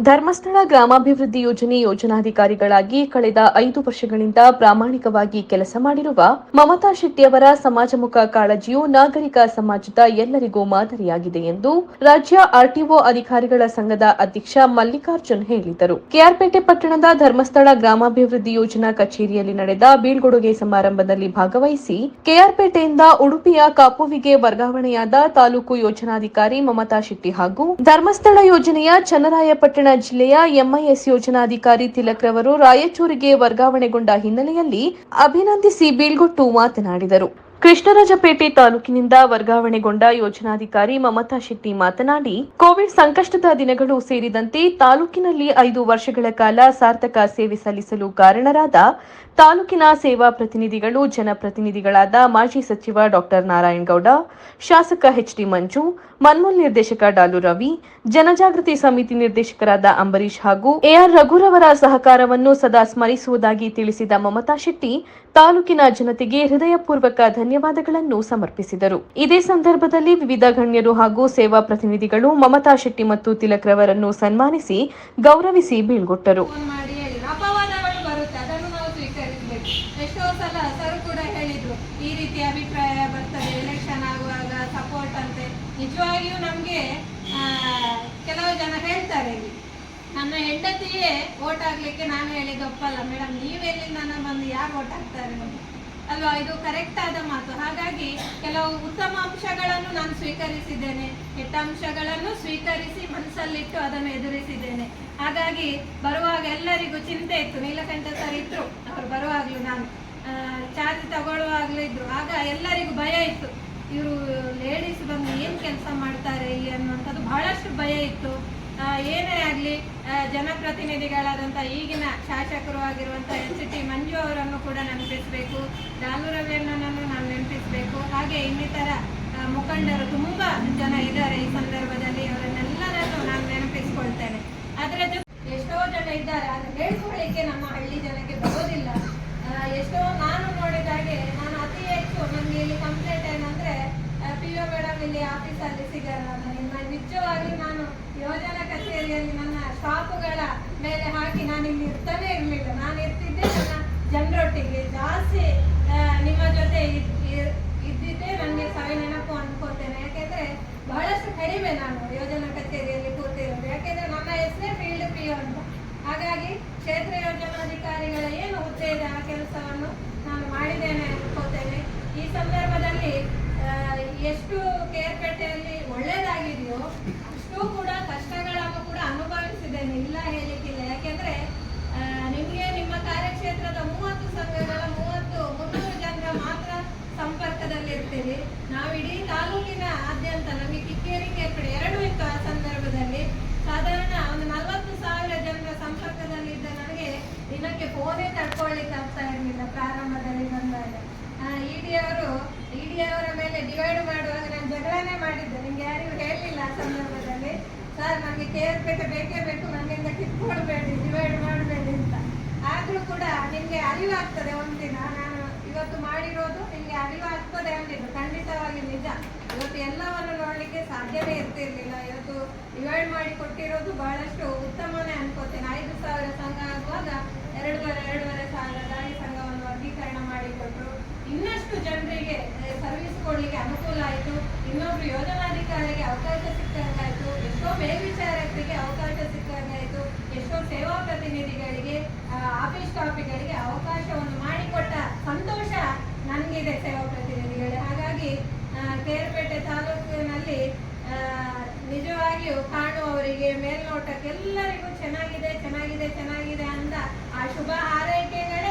ಧರ್ಮಸ್ಥಳ ಗ್ರಾಮಾಭಿವೃದ್ಧಿ ಯೋಜನೆ ಯೋಜನಾಧಿಕಾರಿಗಳಾಗಿ ಕಳೆದ ಐದು ವರ್ಷಗಳಿಂದ ಪ್ರಾಮಾಣಿಕವಾಗಿ ಕೆಲಸ ಮಾಡಿರುವ ಮಮತಾ ಶೆಟ್ಟಿಯವರ ಸಮಾಜಮುಖ ಕಾಳಜಿಯು ನಾಗರಿಕ ಸಮಾಜದ ಎಲ್ಲರಿಗೂ ಮಾದರಿಯಾಗಿದೆ ಎಂದು ರಾಜ್ಯ ಆರ್ಟಿಒ ಅಧಿಕಾರಿಗಳ ಸಂಘದ ಅಧ್ಯಕ್ಷ ಮಲ್ಲಿಕಾರ್ಜುನ್ ಹೇಳಿದರು. ಕೆಆರ್ಪೇಟೆ ಪಟ್ಟಣದ ಧರ್ಮಸ್ಥಳ ಗ್ರಾಮಾಭಿವೃದ್ಧಿ ಯೋಜನಾ ಕಚೇರಿಯಲ್ಲಿ ನಡೆದ ಬೀಳ್ಗೊಡುಗೆ ಸಮಾರಂಭದಲ್ಲಿ ಭಾಗವಹಿಸಿ ಕೆಆರ್ಪೇಟೆಯಿಂದ ಉಡುಪಿಯ ಕಾಪುವಿಗೆ ವರ್ಗಾವಣೆಯಾದ ತಾಲೂಕು ಯೋಜನಾಧಿಕಾರಿ ಮಮತಾ ಶೆಟ್ಟಿ ಹಾಗೂ ಧರ್ಮಸ್ಥಳ ಯೋಜನೆಯ ಚನ್ನರಾಯಪಟ್ಟಣ ಜಿಲ್ಲೆಯ ಎಂಐಎಸ್ ಯೋಜನಾಧಿಕಾರಿ ತಿಲಕ್ ರವರು ರಾಯಚೂರಿಗೆ ವರ್ಗಾವಣೆಗೊಂಡ ಹಿನ್ನೆಲೆಯಲ್ಲಿ ಅಭಿನಂದಿಸಿ ಬೀಳ್ಗೊಟ್ಟು ಮಾತನಾಡಿದರು. ಕೃಷ್ಣರಾಜಪೇಟೆ ತಾಲೂಕಿನಿಂದ ವರ್ಗಾವಣೆಗೊಂಡ ಯೋಜನಾಧಿಕಾರಿ ಮಮತಾ ಶೆಟ್ಟಿ ಮಾತನಾಡಿ, ಕೋವಿಡ್ ಸಂಕಷ್ಟದ ದಿನಗಳು ಸೇರಿದಂತೆ ತಾಲೂಕಿನಲ್ಲಿ ಐದು ವರ್ಷಗಳ ಕಾಲ ಸಾರ್ಥಕ ಸೇವೆ ಸಲ್ಲಿಸಲು ಕಾರಣರಾದ ತಾಲೂಕಿನ ಸೇವಾ ಪ್ರತಿನಿಧಿಗಳು, ಜನಪ್ರತಿನಿಧಿಗಳಾದ ಮಾಜಿ ಸಚಿವ ಡಾಕ್ಟರ್ ನಾರಾಯಣಗೌಡ, ಶಾಸಕ ಎಚ್ಡಿ ಮಂಜು, ಮನ್ಮೂಲ್ ನಿರ್ದೇಶಕ ಡಾಲು ರವಿ, ಜನಜಾಗೃತಿ ಸಮಿತಿ ನಿರ್ದೇಶಕರಾದ ಅಂಬರೀಶ್ ಹಾಗೂ ಎಆರ್ ರಘುರವರ ಸಹಕಾರವನ್ನು ಸದಾ ಸ್ಮರಿಸುವುದಾಗಿ ತಿಳಿಸಿದ ಮಮತಾ ಶೆಟ್ಟಿ, ತಾಲೂಕಿನ ಜನತೆಗೆ ಹೃದಯಪೂರ್ವಕ ಧನ್ಯವಾದಗಳನ್ನು ಸಮರ್ಪಿಸಿದರು. ಇದೇ ಸಂದರ್ಭದಲ್ಲಿ ವಿವಿಧ ಗಣ್ಯರು ಹಾಗೂ ಸೇವಾ ಪ್ರತಿನಿಧಿಗಳು ಮಮತಾ ಶೆಟ್ಟಿ ಮತ್ತು ತಿಲಕ್ ರವರನ್ನು ಸನ್ಮಾನಿಸಿ ಗೌರವಿಸಿ ಬೀಳ್ಗೊಟ್ಟರು. ಈ ರೀತಿ ಅಭಿಪ್ರಾಯ ಬರ್ತದೆ ಆಗುವಾಗ ಸಪೋರ್ಟ್ ನಿಜವಾಗಿಯೂ ನಮಗೆ ಕೆಲವು ಜನ ಹೇಳ್ತಾರೆ ನನ್ನ ಹೆಂಡತಿಯೇ ಓಟ್ ಆಗ್ಲಿಕ್ಕೆ ನಾನು ಹೇಳಿದ್ದು ಒಪ್ಪಲ್ಲ. ಮೇಡಮ್ ನೀವೆಲ್ಲಿ ನನ್ನ ಬಂದು ಯಾರು ಓಟ್ ಹಾಕ್ತಾರೆ. ಅಲ್ವಾ? ಇದು ಕರೆಕ್ಟ್ ಆದ ಮಾತು. ಹಾಗಾಗಿ ಕೆಲವು ಉತ್ತಮ ಅಂಶಗಳನ್ನು ನಾನು ಸ್ವೀಕರಿಸಿದ್ದೇನೆ. ಕೆಟ್ಟ ಅಂಶಗಳನ್ನು ಸ್ವೀಕರಿಸಿ ಮನಸ್ಸಲ್ಲಿಟ್ಟು ಅದನ್ನು ಎದುರಿಸಿದ್ದೇನೆ. ಹಾಗಾಗಿ ಬರುವಾಗ ಎಲ್ಲರಿಗೂ ಚಿಂತೆ ಇತ್ತು. ನೀಲಕಂಠ ಸರ್ ಇದ್ರು, ಅವರು ಬರುವಾಗ್ಲೂ ನಾನು. ಚಾರ್ಜ್ ತಗೊಳ್ಳುವಾಗ್ಲೂ ಇದ್ರು. ಆಗ ಎಲ್ಲರಿಗೂ ಭಯ ಇತ್ತು. ಇವರು ಲೇಡೀಸ್ ಬಂದು ಏನು ಕೆಲಸ ಮಾಡ್ತಾರೆ ಇಲ್ಲಿ ಅನ್ನುವಂಥದ್ದು ಬಹಳಷ್ಟು ಭಯ ಇತ್ತು. ಏನೇ ಆಗಲಿ ಜನಪ್ರತಿನಿಧಿಗಳಾದಂಥ ಈಗಿನ ಶಾಸಕರು ಆಗಿರುವಂಥ ಎಚ್ ಟಿ ಮಂಜು ಅವರನ್ನು ಕೂಡ ನೆನಪಿಸಬೇಕು ಲಾಲು ರವಿಯಣ್ಣನನ್ನು ನಾನು ನೆನಪಿಸಬೇಕು, ಹಾಗೆ ಇನ್ನಿತರ ಮುಖಂಡರು ತುಂಬ ಜನ ಇದ್ದಾರೆ ಈ ಸಂದರ್ಭದಲ್ಲಿ, ಅವರನ್ನೆಲ್ಲರನ್ನು ನಾನು ನೆನಪಿಸ್ಕೊಳ್ತೇನೆ. ಅದರ ಜೊತೆ ಎಷ್ಟೋ ಜನ ಇದ್ದಾರೆ ಅದು ಹೇಳ್ಕೊಳ್ಳಿಕ್ಕೆ ನಮ್ಮ ಹಳ್ಳಿ ಜನಕ್ಕೆ ಬರೋದಿಲ್ಲ. ಎಷ್ಟೋ ನಾನು ನೋಡಿದ ಹಾಗೆ, ನಾನು ಅತಿ ಹೆಚ್ಚು ನನಗೆ ಇಲ್ಲಿ ಕಂಪ್ಲೇಂಟ್ ಏನಂದ್ರೆ ಪಿ ಒ ಮೇಡಮ್ ಇಲ್ಲಿ ಆಫೀಸಲ್ಲಿ ಸಿಗಲ್ಲ ನನ್ನ ನಿಜವಾಗಿ ನಾನು ಯೋಜನಾ ಸ್ಟಾಫುಗಳ ಮೇಲೆ ಹಾಕಿ ನಾನು ಇಲ್ಲಿ ಇರ್ತಾನೆ ಇರಲಿಲ್ಲ. ನಾನು ಇರ್ತಿದ್ದೆ ನನ್ನ ಜನರೊಟ್ಟಿಗೆ. ಜಾಸ್ತಿ ನಿಮ್ಮ ಜೊತೆ ಇದ್ದಿದ್ದೆ ನನಗೆ ಸರಿ ನೆನಪು ಅನ್ಕೋತೇನೆ ಯಾಕೆಂದ್ರೆ ಬಹಳಷ್ಟು ಕಡಿಮೆ ನಾನು ಯೋಜನಾ ಕಚೇರಿಯಲ್ಲಿ ಕೂತಿರೋದು ಯಾಕೆಂದ್ರೆ ನನ್ನ ಹೆಸರೇ ಫೀಲ್ಡ್ ಪಿ ಅಂತ ಹಾಗಾಗಿ ಕ್ಷೇತ್ರ ಯೋಜನಾಧಿಕಾರಿಗಳ ಏನು ಹುದ್ದೆ ಇದೆ ಆ ಕೆಲಸವನ್ನು ನಾನು ಮಾಡಿದ್ದೇನೆ ಅನ್ಕೋತೇನೆ ಈ ಸಂದರ್ಭದಲ್ಲಿ ಆ, ಎಷ್ಟು ಕೇರ್ಪೇಟೆಯಲ್ಲಿ ಒಳ್ಳೇದಾಗಿದೆಯೋ ಅಷ್ಟೂ ಕೂಡ ಕಷ್ಟಗಳನ್ನು ಕೂಡ ಅನುಭವಿಸಿದ್ದೇನೆ ಇಲ್ಲ ಹೇಳಲಿಕ್ಕಿಲ್ಲ ಯಾಕೆಂದ್ರೆ ಆ, ನಿಮ್ಗೆ ನಿಮ್ಮ ಕಾರ್ಯಕ್ಷೇತ್ರದ ಮೂವತ್ತು ಸಂಘಗಳ ಮೂವತ್ತು ಮುನ್ನೂರು ಜನರ ಮಾತ್ರ ಸಂಪರ್ಕದಲ್ಲಿ ಇರ್ತೀರಿ ನಾವು ಇಡೀ ತಾಲೂಕಿನ ಆದ್ಯಂತ ನಮಗೆ ಕಿಕ್ಕೇರಿ ಕೇರ್ಪಡೆ ಎರಡು ಇತ್ತು ಆ ಸಂದರ್ಭದಲ್ಲಿ ಸಾಧಾರಣ ಒಂದು ನಲವತ್ತು ಸಾವಿರ ಜನರ ಸಂಪರ್ಕದಲ್ಲಿ ಇದ್ದ ನನಗೆ ದಿನಕ್ಕೆ ಫೋನೇ ತಡ್ಕೊಳ್ಳಿಕ್ಕೆ ಆಗ್ತಾ ಇರಲಿಲ್ಲ ಪ್ರಾರಂಭದಲ್ಲಿ ಬಂದಾಗ ಇಡಿ ಅವರು ಇಡಿ ಅವರ ಡಿವೈಡ್ ಮಾಡುವಾಗ ನಾನು ಜಗಳನೇ ಮಾಡಿದ್ದೆ. ನಿಮ್ಗೆ ಯಾರಿಗೂ ಹೇಳಲಿಲ್ಲ ಆ ಸಂದರ್ಭದಲ್ಲಿ. ಸರ್ ನಮಗೆ ಬೇಕು ಬೇಕೇ ಬೇಕು ನನ್ನಿಂದ ಕಿತ್ಕೊಳ್ಬೇಡಿ, ಡಿವೈಡ್ ಮಾಡಬೇಡಿ ಅಂತ. ಆದರೂ ಕೂಡ ನಿಮಗೆ ಅರಿವಾಗ್ತದೆ ಒಂದಿನ ನಾನು ಇವತ್ತು ಮಾಡಿರೋದು ನಿಮಗೆ ಅರಿವಾಗ್ತದೆ ಅಂದಿದ್ದು ಖಂಡಿತವಾಗಿ ನಿಜ. ಇವತ್ತು ಎಲ್ಲವನ್ನು ನೋಡಲಿಕ್ಕೆ ಸಾಧ್ಯವೇ ಇರ್ತಿರ್ಲಿಲ್ಲ. ಇವತ್ತು ಡಿವೈಡ್ ಮಾಡಿ ಕೊಟ್ಟಿರೋದು ಬಹಳಷ್ಟು ಉತ್ತಮನೇ ಅನ್ಕೋತೇನೆ. ಐದು ಸಾವಿರ ಇನ್ನೊಬ್ರು ಯೋಜನಾಧಿಕಾರಿಗೆ ಅವಕಾಶ ಸಿಕ್ಕಂಗಾಯ್ತು ಎಷ್ಟೋ ಮೇಲ್ವಿಚಾರಕರಿಗೆ ಅವಕಾಶ ಸಿಕ್ಕಂಗಾಯ್ತು ಎಷ್ಟೋ ಸೇವಾ ಪ್ರತಿನಿಧಿಗಳಿಗೆ ಆಫೀಸ್ ಗಳಿಗೆ ಅವಕಾಶವನ್ನು ಮಾಡಿಕೊಟ್ಟ ಸಂತೋಷ ನನಗಿದೆ ಸೇವಾ ಪ್ರತಿನಿಧಿಗಳೇ. ಹಾಗಾಗಿ ಆ, ಕೇರ್ಪೇಟೆ ತಾಲೂಕಿನಲ್ಲಿ ನಿಜವಾಗಿಯೂ ಕಾಣುವವರಿಗೆ ಮೇಲ್ನೋಟಕ್ಕೆಲ್ಲರಿಗೂ ಚೆನ್ನಾಗಿದೆ ಚೆನ್ನಾಗಿದೆ ಚೆನ್ನಾಗಿದೆ ಅಂತ ಆ ಶುಭ ಹಾರೈಕೆಗಳೇ